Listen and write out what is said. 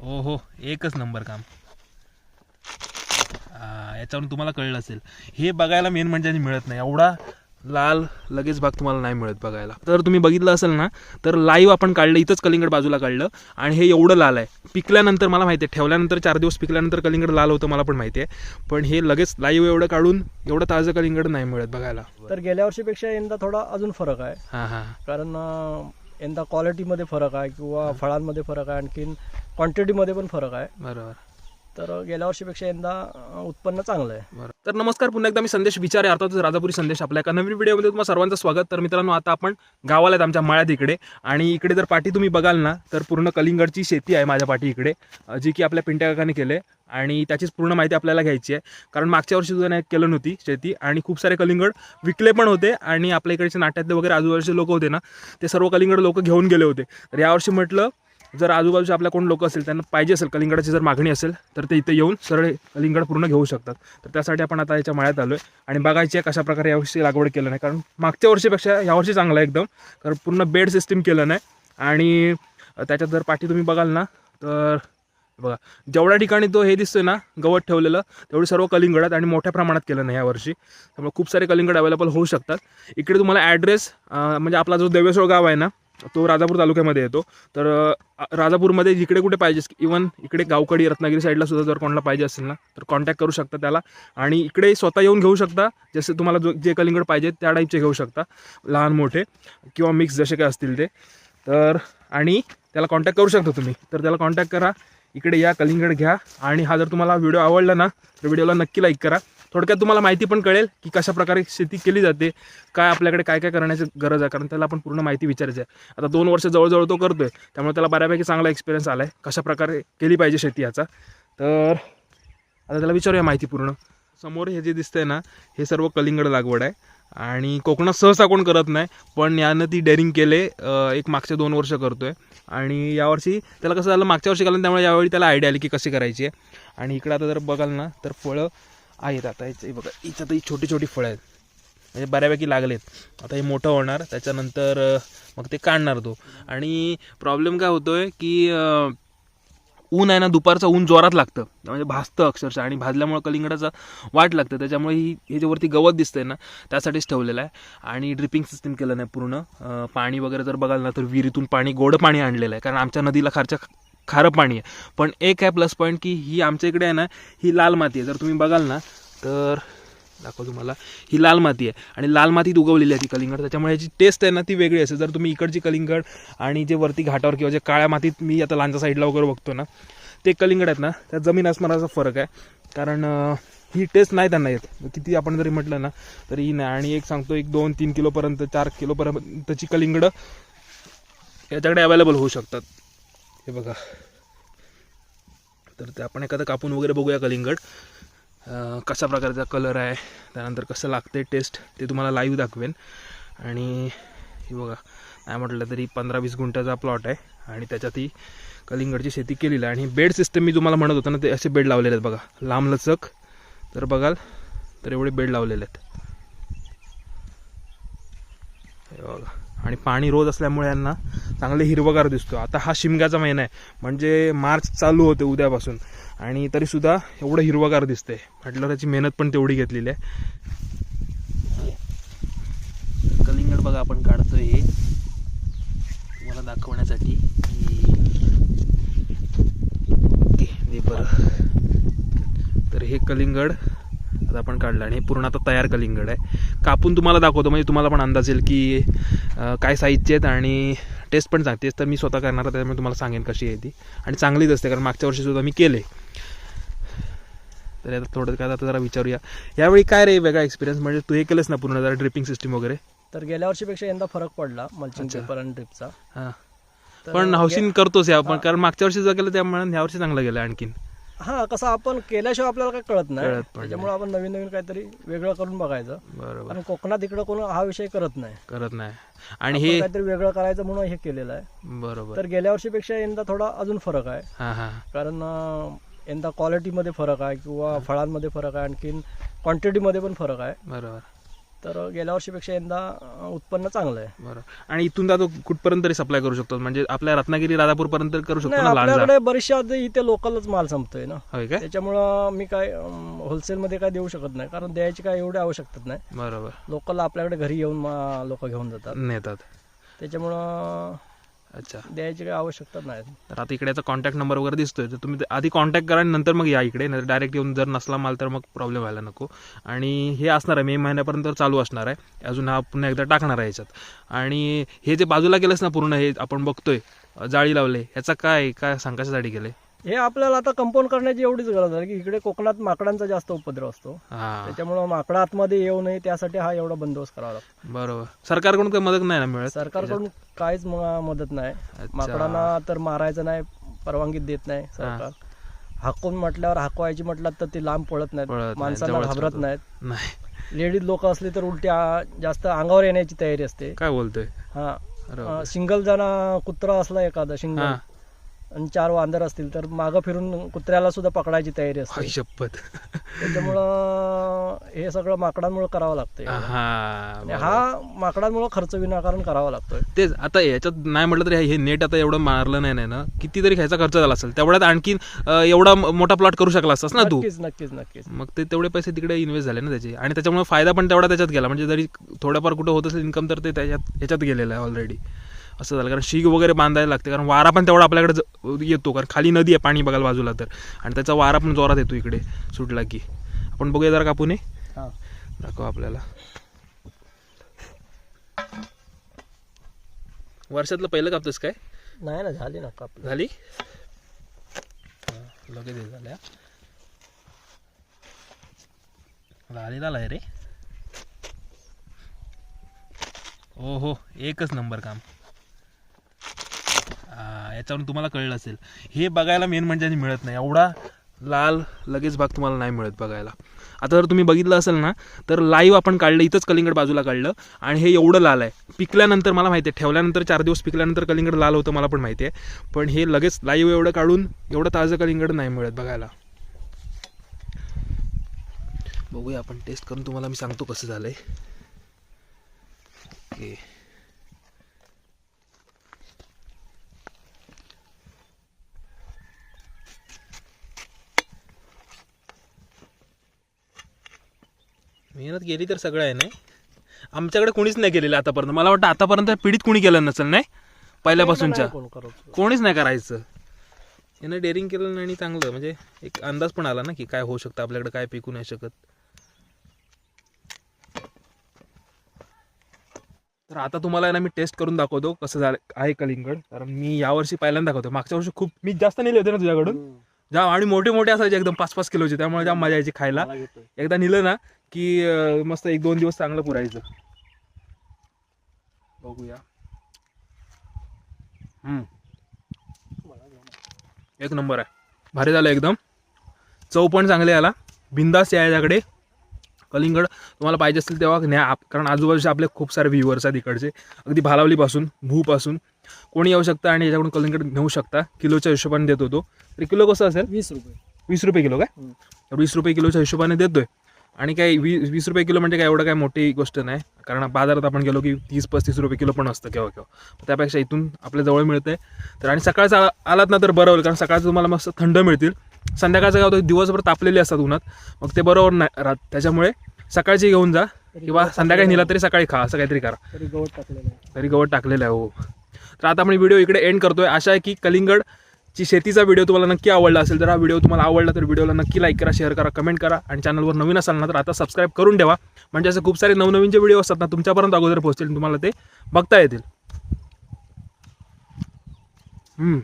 हो हो एकच नंबर काम. याच्यावरून तुम्हाला कळलं असेल. हे बघायला मेन म्हणजे मिळत नाही. एवढा लाल लगेच भाग तुम्हाला नाही मिळत बघायला. तर तुम्ही बघितलं असेल ना तर लाईव्ह आपण काढलं इथंच कलिंगड बाजूला काढलं आणि हे एवढं लाल आहे. पिकल्यानंतर मला माहिती आहे ठेवल्यानंतर चार दिवस पिकल्यानंतर कलिंगड लाल होतं मला पण माहिती आहे. पण हे लगेच लाईव्ह एवढं काढून एवढं ताजं कलिंगड नाही मिळत बघायला. तर गेल्या वर्षीपेक्षा यंदा थोडा अजून फरक आहे. हां हां. कारण यंदा क्वालिटीमध्ये फरक आहे किंवा फळांमध्ये फरक आहे. आणखीन क्वांटिटीमध्ये पण फरक आहे. बरोबर. तर गेल्या वर्षीपेक्षा यंदा उत्पन्न चांगलं आहे. बरं तर नमस्कार पुन्हा एकदा मी संदेश विचारे अर्थातच राजापुरी संदेश आपल्या एका नवीन व्हिडिओमध्ये तुम्हाला सर्वांचं स्वागत. तर मित्रांनो आता आपण गावाला आहेत आमच्या मळ्यात इकडे. आणि इकडे जर पाठी तुम्ही बघाल ना तर पूर्ण कलिंगडची शेती आहे माझ्या पाठी इकडे जी की आपल्या पिंट्या काकाने केले आणि त्याचीच पूर्ण माहिती आपल्याला घ्यायची आहे. कारण मागच्या वर्षी सुद्धा नाही केलं नव्हती शेती. आणि खूप सारे कलिंगड विकले पण होते. आणि आपल्या इकडचे नाट्यातले वगैरे आजूबाजूचे लोक होते ना ते सर्व कलिंगड लोक घेऊन गेले होते. तर यावर्षी म्हटलं जर आजूबाजूचे आपल्या कोण लोक असेल त्यांना पाहिजे असेल कलिंगडाची जर मागणी असेल तर ते इथे येऊन सरळ कलिंगड पूर्ण घेऊ शकतात. तर त्यासाठी आपण आता याच्या माळ्यात आलो आहे आणि बघायची आहे कशाप्रकारे यावर्षी लागवड केलं नाही. कारण मागच्या वर्षीपेक्षा यावर्षी चांगलं आहे एकदम. कारण पूर्ण बेड सिस्टीम केलं नाही. आणि त्याच्यात जर पाठी तुम्ही बघाल ना तर बघा जेवढ्या ठिकाणी तो हे दिसतोय ना गवत ठेवलेलं तेवढी सर्व कलिंगडात आणि मोठ्या प्रमाणात केलं नाही यावर्षी त्यामुळे खूप सारे कलिंगड अवेलेबल होऊ शकतात. इकडे तुम्हाला ॲड्रेस म्हणजे आपला जो देवेश्वर गाव आहे ना तो राजापूर तालुक्यामध्ये येतो. तर राजापूरमध्ये जिकडे कुठे पाहिजे इवन इकडे गावकडी रत्नागिरी साईडला सुद्धा जर कोणाला पाहिजे असेल ना तर कॉन्टॅक्ट करू शकता त्याला. आणि इकडे स्वतः येऊन घेऊ शकता जसे तुम्हाला जो जे कलिंगड पाहिजे त्या टाईपचे घेऊ शकता. लहान मोठे किंवा मिक्स जसे काय असतील ते. तर आणि त्याला कॉन्टॅक्ट करू शकता तुम्ही. तर त्याला कॉन्टॅक्ट करा. इकडे या कलिंगड घ्या. आणि हा जर तुम्हाला व्हिडिओ आवडला ना तर व्हिडिओला नक्की लाईक करा. थोडक्यात तुम्हाला माहिती पण कळेल की कशा प्रकारे शेती केली जाते काय आपल्याकडे काय काय करण्याची गरज आहे कारण त्याला आपण पूर्ण माहिती विचारायची आहे. आता दोन वर्ष जवळजवळ तो करतोय त्यामुळे त्याला बऱ्यापैकी चांगला एक्सपिरियन्स आला आहे कशा प्रकारे केली पाहिजे शेती याचा. तर आता त्याला विचारूया माहिती पूर्ण. समोर हे जे दिसतंय ना हे सर्व कलिंगड लागवड आहे आणि कोकणात सहसा कोण करत नाही पण यानं ती डेअरिंग केले एक मागच्या दोन वर्ष करतोय. आणि यावर्षी त्याला कसं झालं मागच्या वर्षी केलं त्यामुळे यावेळी त्याला आयडिया आली की कशी करायची आहे. आणि इकडं आता जर बघाल ना तर फळं आहेत. आता याचे बघा इथं तर ही छोटी छोटी फळं आहेत. म्हणजे बऱ्यापैकी लागलेत. आता हे मोठं होणार त्याच्यानंतर मग ते काढणार तो. आणि प्रॉब्लेम काय होतोय की ऊन आहे ना दुपारचं ऊन जोरात लागतं. म्हणजे भाजतं अक्षरशः आणि भाजल्यामुळं कलिंगडाचा वाट लागतं. त्याच्यामुळे ही हे जे वरती गवत दिसतंय ना त्यासाठीच ठेवलेलं आहे. आणि ड्रिपिंग सिस्टीम केलं नाही पूर्ण. पाणी वगैरे जर बघाल ना तर विहिरीतून पाणी गोड पाणी आणलेलं आहे. कारण आमच्या नदीला खारच्या खारं पाणी आहे. पण एक आहे प्लस पॉईंट की ही आमच्या इकडे आहे ना ही लाल माती आहे. जर तुम्ही बघाल ना तर दाखव तुम्हाला. ही लाल माती आहे. आणि लाल मातीत उगवलेली आहे ती कलिंगड. त्याच्यामुळे याची टेस्ट आहे ना ती वेगळी असते. जर तुम्ही इकडची कलिंगड आणि जे वरती घाटावर किंवा जे काळ्या मातीत मी आता लांजा साईडला वगैरे बघतो ना ते कलिंगड आहेत ना त्यात जमीन असणाराचा फरक आहे. कारण ही टेस्ट नाही त्यांना येत. किती आपण जरी म्हटलं ना तरी नाही. आणि एक सांगतो एक दोन तीन किलोपर्यंत चार किलोपर्यंतची कलिंगडं याच्याकडे अवेलेबल होऊ शकतात. हे बघा. तर ते आपण एखादं कापून वगैरे बघूया कलिंगड. कशा प्रकारचा कलर आहे त्यानंतर कसं लागते टेस्ट ते तुम्हाला लाईव्ह दाखवेन. आणि हे बघा नाही म्हटलं तरी पंधरा वीस गुंठ्याचा प्लॉट आहे आणि त्याच्यात ही कलिंगडची शेती केलेली आहे. आणि बेड सिस्टम मी तुम्हाला म्हणत होतो ना ते असे बेड लावलेले आहेत बघा. लांब लचक. तर बघाल तर एवढे बेड लावलेले आहेत. हे बघा. आणि पाणी रोज असल्यामुळे यांना चांगले हिरवगार दिसतो. आता हा शिमग्याचा महिना आहे. म्हणजे मार्च चालू होते उद्यापासून. आणि तरीसुद्धा एवढं हिरवगार दिसतंय. म्हटलं त्याची मेहनत पण तेवढी घेतलेली आहे. कलिंगड बघा आपण काढतोय. हे तुम्हाला दाखवण्यासाठी की ओके बरं. तर हे कलिंगड आता आपण काढलं आणि हे पूर्ण आता तयार कलिंगड आहे. कापून तुम्हाला दाखवतो. म्हणजे तुम्हाला पण अंदाज येईल की काय साईजचे आहेत आणि टेस्ट पण सांगते तर मी स्वतः करणार आहे, त्यामुळे तुम्हाला सांगेन कशी आहे ती. आणि चांगलीच असते कारण मागच्या वर्षी सुद्धा मी केले. तर आता थोडं काय आता जरा विचारूया. यावेळी काय रे वेगळा एक्सपिरियन्स म्हणजे तू हे केलंस ना पूर्ण जरा ड्रिपिंग सिस्टीम वगैरे? तर गेल्या वर्षीपेक्षा यंदा फरक पडला मल्चिंग. पेपर आणि ड्रिपचा हां. पण हाऊसिंग करतोच या आपण. कारण मागच्या वर्षी जर केलं त्यामुळे ह्या वर्षी चांगलं गेलं आणखीन. हा कसं आपण केल्याशिवाय आपल्याला काय कळत नाही. कळत पण त्याच्यामुळे आपण नवीन नवीन काहीतरी वेगळं करून बघायचं. बरोबर. कारण कोकणात इकडं कोण हा विषय करत नाही. करत नाही. आणि आपण हे काहीतरी वेगळं करायचं म्हणून हे केलेलं आहे. बरोबर. तर गेल्या वर्षीपेक्षा यंदा थोडा अजून फरक आहे. हां हां. कारण अं, यंदा क्वालिटीमध्ये फरक आहे किंवा फळांमध्ये फरक आहे. आणखीन क्वांटिटीमध्ये पण फरक आहे. बरोबर. तर गेल्या वर्षीपेक्षा यंदा उत्पन्न चांगलं आहे. बरं. आणि इथून जातो कुठपर्यंत तरी सप्लाय करू शकतो? म्हणजे आपल्या रत्नागिरी राजापूर पर्यंत करू शकतो नाही ना लहान आपल्याकडे बरेचशा इथे लोकलच माल संपतोय ना. होय काय? त्याच्यामुळं मी काय होलसेलमध्ये काय देऊ शकत नाही. कारण द्यायची काय एवढी आवश्यकता नाही. बरोबर. लोकल आपल्याकडे घरी येऊन लोक घेऊन जातात. नेतात. त्याच्यामुळं अच्छा. द्यायची काही आवश्यकता नाही. तर आता इकडे याचा कॉन्टॅक्ट नंबर वगैरे दिसतोय तर तुम्ही आधी कॉन्टॅक्ट करा आणि नंतर मग या इकडे नाही डायरेक्ट येऊन जर नसला माल तर मग प्रॉब्लेम व्हायला नको. आणि हे असणार आहे मे महिन्यापर्यंत चालू असणार आहे. अजून हा पुन्हा एकदा टाकणार आहे याच्यात. आणि हे जे बाजूला केलंस ना पूर्ण हे आपण बघतोय जाळी लावले ह्याचा काय काय सांग कशासाठी केले हे आपल्याला आता कंपाऊंड करण्याची एवढीच गरज आहे की इकडे कोकणात माकडांचा जास्त उपद्रव असतो. हा. त्याच्यामुळं माकडं आतमध्ये येऊ नये त्यासाठी हा एवढा बंदोबस्त करावा लागतो. बरोबर. सरकारकडून काही मदत नाही ना मिळत? सरकारकडून काहीच म- मदत नाही. माकडांना तर मारायचं नाही परवानगी देत नाही सरकार. हाकून म्हटल्यावर हाकवायची म्हटलं तर ते लांब पळत पळत नाहीत नाही, माणसांना जवळच घाबरत राहतात. नाहीत. नाही. लेडीज लोक असली तर उलटी आ- जास्त अंगावर येण्याची तयारी असते. काय बोलतोय? हा. सिंगल जण कुत्रा असला एखादा सिंगल आणि चार वांदर असतील तर मागं फिरून कुत्र्याला सुद्धा पकडायची तयारी असते. शपथ. त्याच्यामुळं हे सगळं माकडांमुळे करावं लागतंय. हा हा माकडांमुळे खर्च विनाकारण करावा लागतोय. तेच आता याच्यात नाही म्हटलं तरी हे नेट आता एवढं मारलं नाही नाही ना? कितीतरी ह्याचा खर्च झाला असेल. तेवढ्यात आणखीन अं, एवढा मोठा प्लॉट करू शकला असतास ना तू? नक्कीच नक्कीच नक्कीच. मग ते तेवढे पैसे तिकडे इन्व्हेस्ट झाले ना त्याचे. आणि त्याच्यामुळे फायदा पण तेवढा त्याच्यात गेला. म्हणजे जरी थोडंफार कुठं होत असेल इन्कम तर ते त्याच्यात ह्याच्यात गेलेलं आहे ऑलरेडी असं झालं. कारण शीग वगैरे बांधायला लागते. कारण वारा पण तेवढा आपल्याकडे येतो. कारण खाली नदी आहे पाणी बघायला बाजूला तर. आणि त्याचा वारा पण जोरात येतो इकडे. सुटला की. आपण बघूया जरा कापूने. हा. दाखव आपल्याला. वर्षातलं पहिलं कापतोस काय? नाही ना झाली ना कापलं झाली? लगेच हे झाल्या. झालेला आहे रे. ओ हो एकच नंबर काम. याच्यावरून तुम्हाला कळलं असेल. हे बघायला मेन म्हणजे आणि मिळत नाही. एवढा लाल लगेच भाग तुम्हाला नाही मिळत बघायला. आता जर तुम्ही बघितलं असेल ना तर लाईव्ह आपण काढलं इथंच कलिंगड बाजूला काढलं आणि हे एवढं लाल आहे. पिकल्यानंतर मला माहिती आहे ठेवल्यानंतर चार दिवस पिकल्यानंतर कलिंगड लाल होतं मला पण माहिती आहे. पण हे लगेच लाईव्ह एवढं काढून एवढं ताजं कलिंगड नाही मिळत बघायला. बघूया आपण टेस्ट करून तुम्हाला मी सांगतो कसं झालंय. ओके. मेहनत गेली तर सगळं आहे नाही? आमच्याकडे कोणीच नाही केलेलं आतापर्यंत. मला वाटतं आतापर्यंत पीडित कोणी केलं नसेल नाही? पहिल्यापासूनच्या. कोणीच नाही करायचं. यानं डेअरिंग केलं आणि चांगलं. म्हणजे एक अंदाज पण आला ना की काय होऊ शकतं आपल्याकडे काय पिकू नाही शकत. तर आता तुम्हाला ना मी टेस्ट करून दाखवतो कसं झालं आहे कलिंगड. कारण मी यावर्षी पहिल्यांदा दाखवतो मागच्या वर्षी खूप मी जास्त नेले होते ना तुझ्याकडून. जाम आणि मोठे मोठे असायचे एकदम पाच पाच किलोचे. त्यामुळे जाम मजा यायची खायला. एकदा नेलं ना की मस्त एक दोन दिवस चांगलं पुरायचं. बघूया. एक नंबर आहे. भारी झालं एकदम. चव पण चांगली आला बिंदास या याच्याकडे. कलिंगड तुम्हाला पाहिजे असेल तेव्हा न्या आप- कारण आजूबाजूचे आपले खूप सारे व्ह्युअर्स आहेत इकडचे. अगदी भालावलीपासून भूपासून. कोणी येऊ शकता आणि याच्याकडून कलिंगड घेऊ शकता. किलोच्या हिशोबाने देतो तो. तरी किलो कसं असेल? वीस रुपये. वीस रुपये किलो काय? वीस रुपये किलोच्या हिशोबाने देतोय. आणि काय वी वीस रुपये किलो म्हणजे काय एवढं काय मोठी गोष्ट नाही. कारण बाजारात आपण गेलो की तीस पस्तीस रुपये किलो पण असतं केव्हा केव्हा. त्यापेक्षा इथून आपल्या जवळ मिळतंय तर आणि सकाळचं आलात ना तर बरं होईल कारण सकाळचं तुम्हाला मस्त थंड मिळतील. संध्याकाळचं काय होतं दिवसभर तापलेले असतात उन्हात. मग ते बरोबर नाही राहत. त्याच्यामुळे सकाळची घेऊन जा किंवा संध्याकाळी नेला तरी सकाळी खा असं काहीतरी करा. तरी गवत टाकलेलं आहे. तरी गवत टाकलेलं आहे हो. तर आता आपण व्हिडिओ इकडे एंड करतोय. आशा आहे की कलिंगडची शेतीचा व्हिडिओ तुम्हाला नक्की आवडला असेल तर हा व्हिडिओ तुम्हाला आवडला तर व्हिडिओला नक्की लाईक करा शेअर करा कमेंट करा आणि चॅनलवर नवीन असाल ना तर आता सबस्क्राईब करून ठेवा. म्हणजे असे खूप सारे नवनवीन जे व्हिडिओ असतात ना तुमच्यापर्यंत अगोदर पोहोचतील तुम्हाला ते बघता येतील. हम्म.